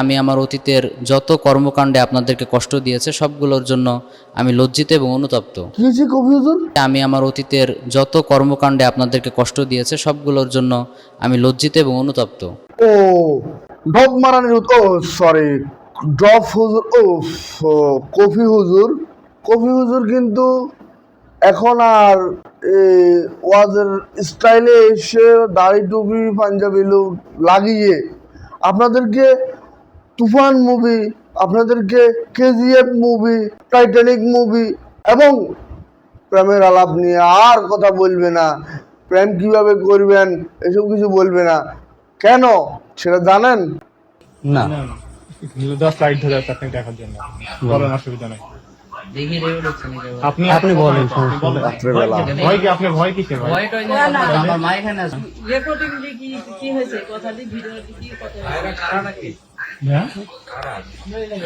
আমি আমার অতীতের যত কর্মকাণ্ডে আপনাদেরকে কষ্ট দিয়েছে সবগুলোর জন্য আমি লজ্জিত এবং অনুতপ্ত। আমি আমার অতীতের যত কর্মকাণ্ডে আপনাদেরকে কষ্ট দিয়েছে সবগুলোর জন্য আমি লজ্জিত এবং অনুতপ্ত। ও ডব মারানির ও সরি ড্রপ হুজুর ও কফি হুজুর। কফি হুজুর কিন্তু এখন আর ওয়াজের স্টাইলে এসে দাড়ি টুপি পাঞ্জাবি লুক লাগিয়ে আপনাদেরকে তুফান মুভি আপনাদেরকে কেজিএফ মুভি টাইটানিক মুভি এবং প্রেমের আলাপ নিয়ে আর কথা বলবে না। প্রেম কীভাবে করবেন এসব কিছু বলবে না। কেন? সেটা জানেন? না। আপনি দেখার জন্য। বলেন অসুবিধা নেই। আপনি আপনি বলেন, আপনি বলেন। রাত্রেবেলা। ভয় কি আপনি ভয় কিসের ভয়? রেকর্ডিং কি কি হয়েছে? কথাটি ভিডিওটি কি কথা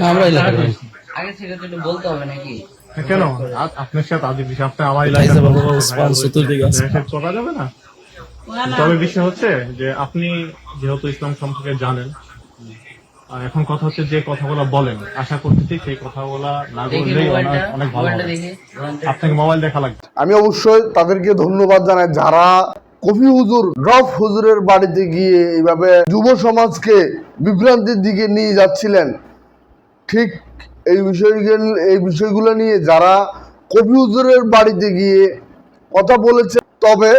আমরা এলাকার আগে থেকে তো বলতে হবে নাকি? কেন? আপনার সাথে আজ বিষয় আপনি আমার এই যে বাবা, বাবা, sponsor চতুর্দিকে আছে। চলা যাবে না? তবে বিষয় হচ্ছে যে আপনি যেহেতু ইসলাম সম্পর্কে জানেন আর এখন কথা হচ্ছে যে কথাগুলো বলেন আশা করতেছি সেই কথাগুলো না বললেই অনেক- অনেক ভালো আপনাকে মোবাইল দেখা লাগবে। আমি অবশ্যই তাদেরকে ধন্যবাদ জানাই যারা কফি হুজুর রফ হুজুরের বাড়িতে গিয়ে এইভাবে যুব সমাজকে বিভ্রান্তির দিকে নিয়ে যাচ্ছিলেন। ঠিক এই বিষয়গুলো এই বিষয়গুলো নিয়ে যারা কফি হুজুরের বাড়িতে গিয়ে কথা বলেছে, তবে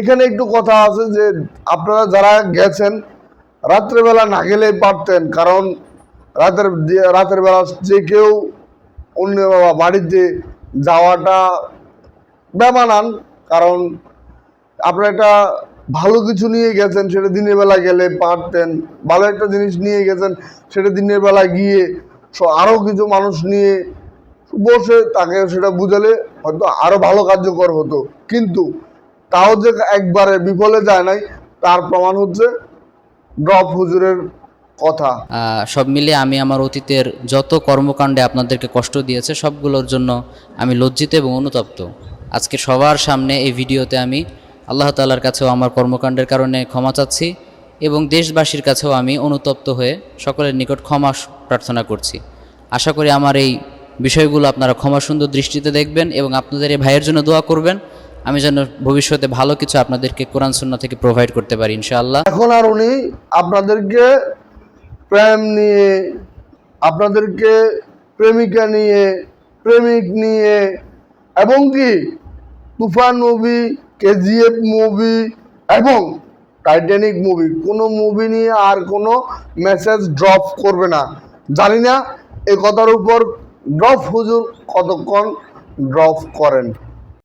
এখানে একটু কথা আছে যে আপনারা যারা গেছেন, রাত্রেবেলা না গেলেই পারতেন, কারণ রাতের রাতের বেলা যে কেউ অন্য বাবা বাড়িতে যাওয়াটা বেমানান, কারণ আপনারা একটা ভালো কিছু নিয়ে গেছেন, সেটা দিনের বেলা গেলে পারতেন, ভালো একটা জিনিস নিয়ে গেছেন, সেটা দিনের বেলা গিয়ে স- আরও কিছু মানুষ নিয়ে বসে তাকে সেটা বুঝালে হয়তো আরও ভালো কার্যকর হতো। কিন্তু তাও যে একবারে বিফলে যায় নাই, তার প্রমাণ হচ্ছে ড্রপ হুজুরের কথা। সব মিলিয়ে আমি আমার অতীতের যত কর্মকাণ্ডে আপনাদেরকে কষ্ট দিয়েছে, সবগুলোর জন্য আমি লজ্জিত এবং অনুতপ্ত। আজকে সবার সামনে এই ভিডিওতে আমি আল্লাহ তালার কাছেও আমার কর্মকাণ্ডের কারণে ক্ষমা চাচ্ছি এবং দেশবাসীর কাছেও আমি অনুতপ্ত হয়ে সকলের নিকট ক্ষমা প্রার্থনা করছি। আশা করি আমার এই বিষয়গুলো আপনারা ক্ষমা সুন্দর দৃষ্টিতে দেখবেন এবং আপনাদের এই ভাইয়ের জন্য দোয়া করবেন। আমি যেন ভবিষ্যতে ভালো কিছু আপনাদেরকে কোরআন সুন্না থেকে প্রোভাইড করতে পারি, ইনশাআল্লাহ। এখন আর উনি আপনাদেরকে প্রেম নিয়ে, আপনাদেরকে প্রেমিকা নিয়ে, প্রেমিক নিয়ে, এবং কি তুফান মুভি কেজিএফ মুভি এবং টাইটানিক মুভি কোনো মুভি নিয়ে আর কোনো মেসেজ ড্রপ করবে না। জানি না, এ কথার উপর ড্রপ হুজুর কতক্ষণ ড্রপ করেন।